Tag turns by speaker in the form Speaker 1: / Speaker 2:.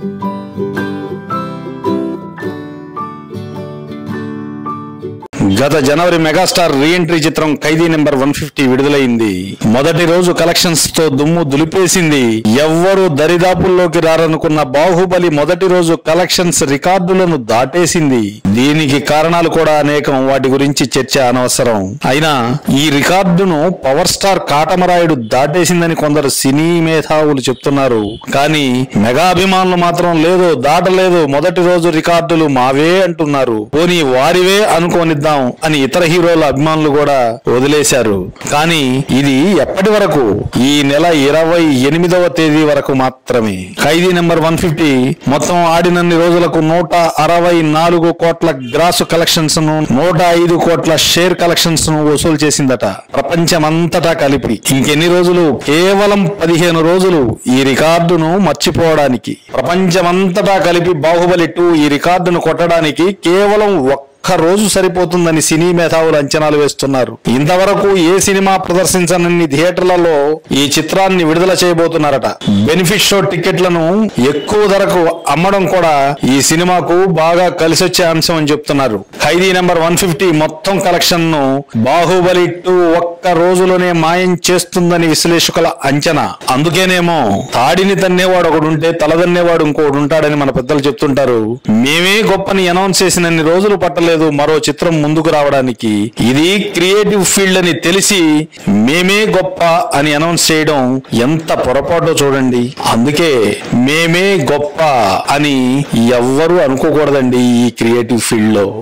Speaker 1: Thank you. గత జనవరి megastar reentry చిత్రం ఖైదీ number one fifty విడుదలైంది. మొదటి రోజు కలెక్షన్స్తో దుమ్ము దులిపేసింది. ఎవ్వరూ దరిదాపుల్లోకి రారనుకున్న బాహుబలి మొదటి రోజు కలెక్షన్స్ రికార్డులను దాటేసింది. దీనికి కారణాలు కూడా అనేకం వాటి గురించి చర్చ అనవసరం. అయినా ఈ రికార్డును పవర్ స్టార్ కాటమరాయుడు దాటేసిందని కొందరు సినీ మేధావులు చెప్తున్నారు. కానీ మెగా అభిమానులు మాత్రం లేదు దాటలేదు మొదటి రోజు రికార్డులు మావే అంటున్నారు. పోనీ వారివే అనుకోనిద్దాం. అని ఇతర హీరోల అభిమానులు కూడా వదిలేశారు. కానీ ఇది ఎప్పటి వరకు? ఈ నెల ఇరవై ఎనిమిదవ తేదీ వరకు మాత్రమే. ఖైదీ నెంబర్ వన్ ఫిఫ్టీ మొత్తం ఆడినన్ని రోజులకు నూట అరవై నాలుగు కోట్ల గ్రాసు కలెక్షన్స్ను నూట ఐదు కోట్ల షేర్ కలెక్షన్స్ను వసూలు చేసిందట. ప్రపంచమంతటా కలిపి. ఇంకెన్ని రోజులు? కేవలం పదిహేను రోజులు ఈ రికార్డును మర్చిపోవడానికి. ప్రపంచమంతటా కలిపి బాహుబలి టూ ఈ రికార్డును కొట్టడానికి కేవలం ఒక్క రోజు సరిపోతుందని సినీ మేధావులు అంచనాలు వేస్తున్నారు. ఇంతవరకు ఏ సినిమా ప్రదర్శించనన్ని థియేటర్లలో ఈ చిత్రాన్ని విడుదల చేయబోతున్నారట. బెనిఫిట్ షో టికెట్లను ఎక్కువ ధరకు అమ్మడం కూడా ఈ సినిమాకు బాగా కలిసొచ్చే అంశం అని చెప్తున్నారు. ఖైదీ నెంబర్ వన్ ఫిఫ్టీ మొత్తం కలెక్షన్ను బాహుబలి టూ ఒక్క రోజులోనే మాయం చేస్తుందని విశ్లేషకుల అంచనా. అందుకేనేమో తాడిని తన్నేవాడు ఒకడుంటే తలదన్నేవాడు ఇంకోడు ఉంటాడని మన పెద్దలు చెప్తుంటారు. మేమే గొప్పని అనౌన్స్ చేసినన్ని రోజులు పట్టలేదు మరో చిత్రం ముందుకు రావడానికి. ఇది క్రియేటివ్ ఫీల్డ్ అని తెలిసి మేమే గొప్ప అని అనౌన్స్ చేయడం ఎంత పొరపాటో చూడండి. అందుకే మేమే గొప్ప అని ఎవ్వరూ అనుకోకూడదండి ఈ క్రియేటివ్ ఫీల్డ్లో